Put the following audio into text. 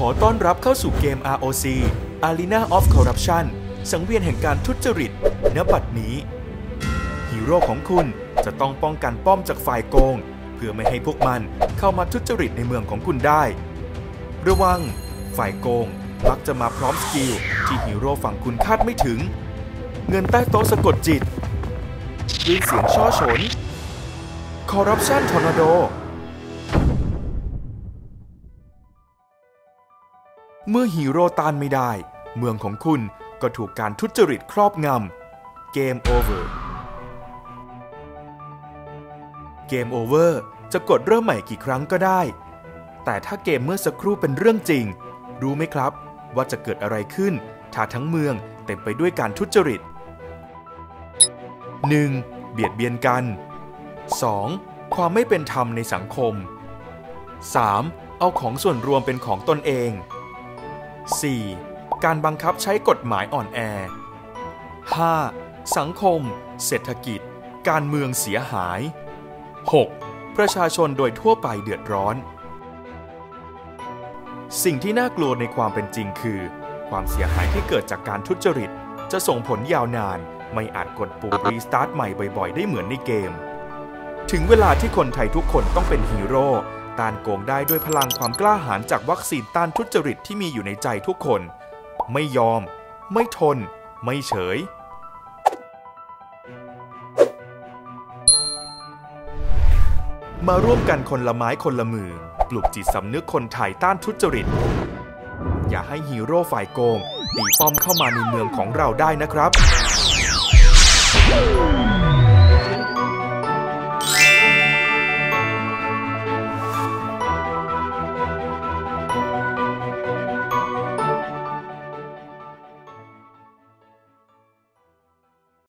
ขอต้อนรับเข้าสู่เกม ROC Arena of Corruption สังเวียนแห่งการทุจริตณบัดนี้ ฮีโร่ของคุณจะต้องป้องกันป้อมจากฝ่ายโกง เพื่อไม่ให้พวกมันเข้ามาทุจริตในเมืองของคุณได้ ระวัง ฝ่ายโกงมักจะมาพร้อมสกิลที่ฮีโร่ฝั่งคุณคาดไม่ถึง เงินใต้โต๊ะสะกดจิตด้วยเสียงช่อฉน Corruption Tornado เมื่อฮีโร่ต้านไม่ได้ เมืองของคุณก็ถูกการทุจริตครอบงำเกมโอเวอร์เกมโอเวอร์จะกดเริ่มใหม่กี่ครั้งก็ได้ แต่ถ้าเกมเมื่อสักครู่เป็นเรื่องจริง รู้ไหมครับ ว่าจะเกิดอะไรขึ้น ถ้าทั้งเมืองเต็มไปด้วยการทุจริต 1. เบียดเบียนกัน 2. ความไม่เป็นธรรมในสังคม 3. เอาของส่วนรวมเป็นของตนเอง 4. การบังคับใช้กฎหมายอ่อนแอ 5. สังคม เศรษฐกิจ การเมืองเสียหาย 6. ประชาชนโดยทั่วไปเดือดร้อน สิ่งที่น่ากลัวในความเป็นจริงคือ ความเสียหายที่เกิดจากการทุจริต จะส่งผลยาวนาน ไม่อาจกดปุ่มรีสตาร์ทใหม่บ่อยๆ ได้เหมือนในเกม ถึงเวลาที่คนไทยทุกคนต้องเป็นฮีโร่ ต้านโกงได้ด้วยพลังความกล้าหาญจากวัคซีนต้านทุจริตที่มีอยู่ในใจทุกคน ไม่ยอม ไม่ทน ไม่เฉย มาร่วมกันคนละไม้คนละมือ ปลุกจิตสำนึกคนไทยต้านทุจริต อย่าให้ฮีโร่ฝ่ายโกงตีป้อมเข้ามาในเมืองของเราได้นะครับ